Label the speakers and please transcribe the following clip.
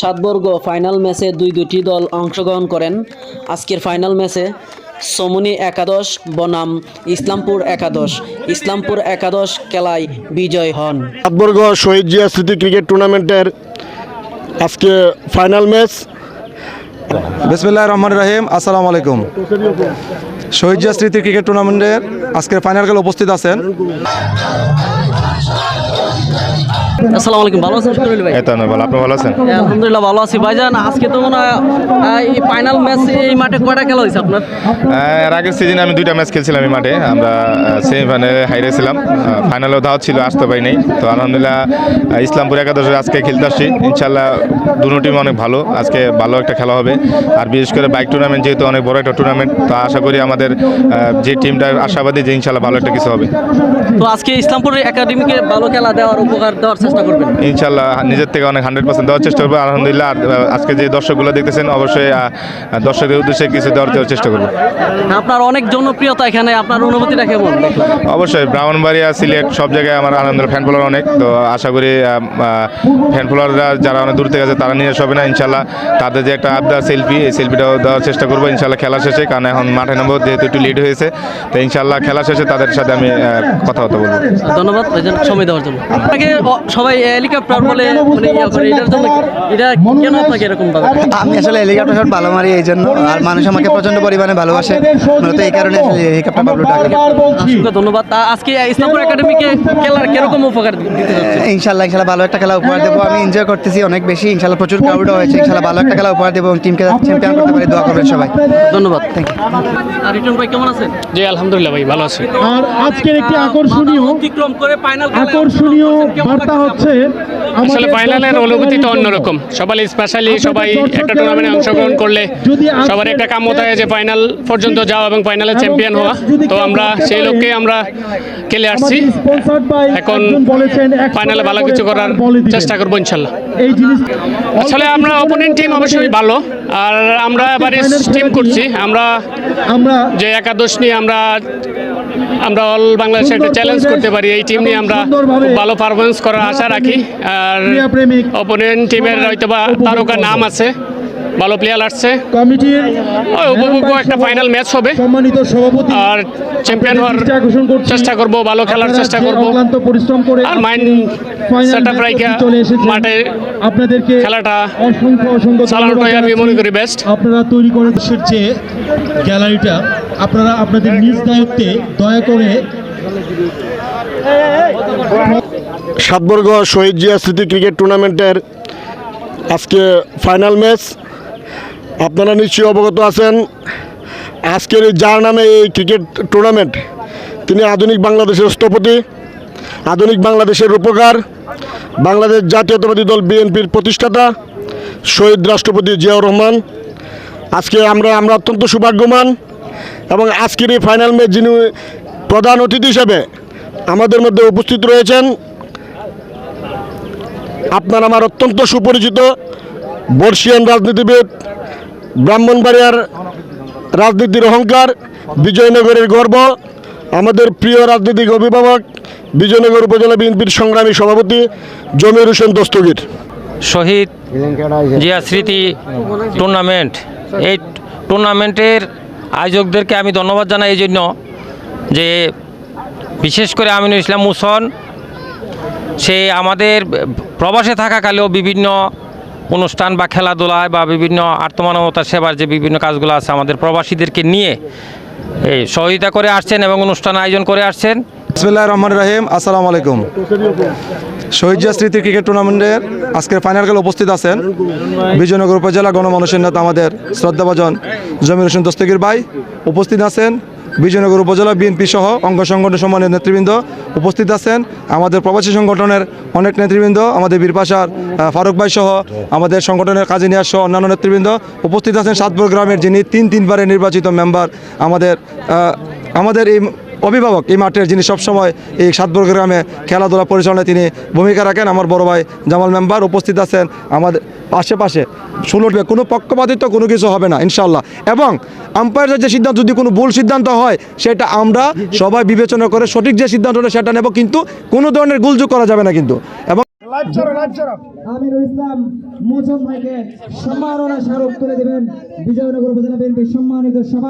Speaker 1: Satbarga final ম্যাচে দুই দুটি দল অংশগ্রহণ করেন। আজকের ফাইনাল ম্যাচে সমনি একাদশ বনাম ইসলামপুর একাদশ। ইসলামপুর একাদশ খেলায় বিজয় হন।
Speaker 2: সাতবর্গ শহীদ জিয়া স্মৃতি ক্রিকেট টুর্নামেন্টের আজকে ফাইনাল ম্যাচ।
Speaker 3: বিসমিল্লাহ রহমান রাহিম আসসালামু আলাইকুম। শহীদ জিয়া স্মৃতি ক্রিকেট টুর্নামেন্টের আজকের ফাইনাল খেলা উপস্থিত আছেন।
Speaker 1: আসসালামু আলাইকুম ভালো আছেন ভাই?
Speaker 4: তো ভালো আপনি ভালো আছেন?
Speaker 1: হ্যাঁ, আলহামদুলিল্লাহ ভালো আছি। ভাইজান আজকে তো মনে হয় এই ফাইনাল ম্যাচ এই মাঠে কয়টা খেলা হয়েছে আপনার?
Speaker 4: এর আগের সিজনে আমি দুইটা ম্যাচ খেলছিলাম এই মাঠে। আমরা সেমিফাইনালে হাইরেছিলাম ফাইনালেও দাওয়াত ছিল আসতে পারিনি তো আলহামদুলিল্লাহ ইসলামপুর একাদশে আজকে খেলতে আসছি। ইনশাল্লাহ দুটো টিম অনেক ভালো। আজকে ভালো একটা খেলা হবে। আর বিশেষ করে বাইক টুর্নামেন্ট যেহেতু অনেক বড় একটা টুর্নামেন্ট তো আশা করি আমাদের যে টিমটা আশাবাদী যে ইনশাল্লাহ ভালো একটা কিছু হবে।
Speaker 1: তো আজকে ইসলামপুর একাডেমিকে ভালো খেলা দেওয়ার উপকার দেওয়ার চেষ্টা করবেন?
Speaker 4: ইনশাল্লাহ নিজের থেকে অনেক হান্ড্রেড পার্সেন্ট দেওয়ার চেষ্টা করব। আলহামদুলিল্লাহ আর আজকে যে দর্শকগুলো দেখতেছেন অবশ্যই দর্শকদের উদ্দেশ্যে কিছু দেওয়ার দেওয়ার চেষ্টা করব।
Speaker 1: আপনার অনেক জনপ্রিয়তা এখানে আপনার অনুভূতিটা কেমন?
Speaker 4: অবশ্যই ব্রাহ্মণবাড়িয়া সিলেট সব জায়গায় আমার আনন্দের ফ্যান ফলোয়ার অনেক। তো আশা করি ফ্যান ফলোয়াররা যারা অনেক দূর থেকে আছে তারা নিয়ে হবে না ইনশাল্লাহ তাদের যে একটা আবদা সেলফি এই সেলফিটাও দেওয়ার চেষ্টা করব। ইনশাল্লাহ খেলা শেষে কারণ এখন মাঠে নামবো যেহেতু একটু লেট হয়েছে। তো ইনশাল্লাহ খেলা শেষে তাদের সাথে আমি কথাবার্তা বলব।
Speaker 1: ধন্যবাদ সময় দেওয়ার জন্য। আপনাকে অ- সবাই হেলিকপ্টার বলে মানে ইয়া করে এটার জন্য এটা কেন আপনাকে এরকম ভাবে
Speaker 5: আমি আসলে হেলিকপ্টার শট ভালো মারি এই জন্য। আর মানুষ আমাকে প্রচণ্ড পরিমাণে ভালোবাসে। মূলত এই কারণে আসলে হেলিকপ্টার বাবলু ডাকে
Speaker 1: অসংখ্য ধন্যবাদ। আজকে ইসলামপুর একাডেমিকে খেলার কীরকম উপকার দিতে যাচ্ছে
Speaker 5: ইনশাল্লাহ ইনশাল্লাহ ভালো একটা খেলা উপহার দেবো। আমি এনজয় করতেছি অনেক বেশি। ইনশাল্লাহ প্রচুর ক্রাউডও হয়েছে। ইনশাল্লাহ ভালো একটা খেলা উপহার দেবো এবং টিমকে চ্যাম্পিয়ন করতে পারি। দোয়া করবেন সবাই।
Speaker 1: ধন্যবাদ। থ্যাংক ইউ আর রিটন ভাই কেমন আছেন?
Speaker 6: জি আলহামদুলিল্লাহ ভাই ভালো আছি।
Speaker 7: আর আজকের একটি আকর্ষণীয়
Speaker 1: অতিক্রম করে ফাইনাল
Speaker 7: আকর্ষণীয় বার্তা হচ্ছে
Speaker 6: আসলে ফাইনালের অনুভূতিটা অন্যরকম। সবাই স্পেশালি সবাই একটা টুর্নামেন্টে অংশগ্রহণ করলে সবার একটা কাম্য থাকে যে ফাইনাল পর্যন্ত যাওয়া এবং ফাইনালে চ্যাম্পিয়ন হওয়া। তো আমরা সেই লক্ষ্যে আমরা খেলে আসছি। এখন ফাইনালে ভালো কিছু করার চেষ্টা করব ইনশাল্লাহ। আসলে আমরা অপোনেন্ট টিম অবশ্যই ভালো। আর আমরা এবারে স্টিম করছি। আমরা
Speaker 7: আমরা
Speaker 6: যে একাদশ নিয়ে আমরা আমরা অল বাংলাদেশে একটা চ্যালেঞ্জ করতে পারি এই টিম নিয়ে আমরা ভালো পারফরমেন্স করার আশা রাখি। আর অপোনেন্ট টিমের হয়তো বা তারকা নাম আছে। ভালো প্লেয়ার আসছে
Speaker 7: কমিটির
Speaker 6: উপভোগ্য একটা ফাইনাল ম্যাচ হবে
Speaker 7: সম্মানিত সভাপতি
Speaker 6: আর চ্যাম্পিয়ন হওয়ার চেষ্টা করব ভালো খেলার চেষ্টা করব
Speaker 7: পরিশ্রম করে
Speaker 6: আর মাইন্ড
Speaker 7: চলে এসেছেন।
Speaker 6: মাঠে
Speaker 7: আপনাদেরকে
Speaker 6: খেলাটা
Speaker 7: অসংখ্য অসংখ্য
Speaker 6: চালানোটাই আমি মনে। করি best।
Speaker 7: আপনারা তৈরি করে দেশের যে গ্যালারিটা আপনারা আপনাদের নিজ দায়িত্বে দয়া করে
Speaker 2: সাতবর্গ শহীদ জিয়া স্মৃতি ক্রিকেট টুর্নামেন্টের আজকে ফাইনাল ম্যাচ আপনারা নিশ্চয়ই অবগত আছেন, আজকের যার নামে এই ক্রিকেট টুর্নামেন্ট তিনি আধুনিক বাংলাদেশের স্থপতি আধুনিক বাংলাদেশের রূপকার, বাংলাদেশ জাতীয়তাবাদী দল বিএনপির প্রতিষ্ঠাতা, শহীদ রাষ্ট্রপতি জিয়াউর রহমান। আজকে আমরা আমরা অত্যন্ত সৌভাগ্যবান এবং আজকের এই ফাইনাল ম্যাচ যিনি প্রধান অতিথি হিসেবে আমাদের মধ্যে উপস্থিত রয়েছেন, আপনার আমার অত্যন্ত সুপরিচিত বর্ষিয়ান রাজনীতিবিদ ব্রাহ্মণবাড়িয়ার রাজনীতির অহংকার, বিজয়নগরের গর্ব, আমাদের প্রিয় রাজনৈতিক অভিভাবক, বিজয়নগর উপজেলা বিএনপির সংগ্রামী সভাপতি জমির হোসেন দস্তগীর।
Speaker 8: শহীদ জিয়া স্মৃতি টুর্নামেন্ট এই টুর্নামেন্টের আয়োজকদেরকে আমি ধন্যবাদ জানাই এই জন্য যে বিশেষ করে আমিনুল ইসলাম মুসন, সে আমাদের প্রবাসে থাকাকালেও বিভিন্ন অনুষ্ঠান বা খেলাধুলায় বা বিভিন্ন আত্মমানবতা সেবার যে বিভিন্ন কাজগুলো আছে আমাদের প্রবাসীদেরকে নিয়ে এই সহযোগিতা করে আসছেন এবং অনুষ্ঠান আয়োজন করে আসছেন।
Speaker 3: বিসমিল্লাহ রহমান রাহিম, আসসালামু আলাইকুম। শহীদ স্মৃতি ক্রিকেট টুর্নামেন্টের আজকের ফাইনাল খেলা উপস্থিত আছেন বিজয়নগর উপজেলা গণমানুষের নেতা আমাদের শ্রদ্ধাভাজন জমির হোসেন দস্তগীর ভাই। উপস্থিত আছেন বিজয়নগর উপজেলা বিএনপি সহ অঙ্গ সংগঠন সম্মানীয় নেতৃবৃন্দ উপস্থিত আছেন। আমাদের প্রবাসী সংগঠনের অনেক নেতৃবৃন্দ, আমাদের বীরপাশার ফারুক ভাই সহ আমাদের সংগঠনের কাজী নিয়াস সহ অন্যান্য নেতৃবৃন্দ উপস্থিত আছেন সাতপুর গ্রামের যিনি তিন তিনবারে নির্বাচিত মেম্বার আমাদের আমাদের এই অভিভাবক এই মাঠের যিনি সবসময় এই সাতপুর গ্রামে খেলাধুলা পরিচালনায় তিনি ভূমিকা রাখেন। আমার বড় ভাই জামাল মেম্বার উপস্থিত আছেন। আমাদের আশেপাশে শুনবে কোনো পক্ষপাতিত্ব কোনো কিছু হবে না ইনশাল্লাহ এবং আম্পায়ারের যে সিদ্ধান্ত যদি কোনো ভুল সিদ্ধান্ত হয় সেটা আমরা সবাই বিবেচনা করে সঠিক যে সিদ্ধান্ত হলে সেটা নেব কিন্তু কোনো ধরনের গুলযোগ করা যাবে না কিন্তু। এবং
Speaker 9: আমিনুল ইসলাম মোচন ভাইকে সম্মাননা স্মারক তুলে দেবেন। বিজয়নগর উপজেলা বিএনপির সম্মানিত সভা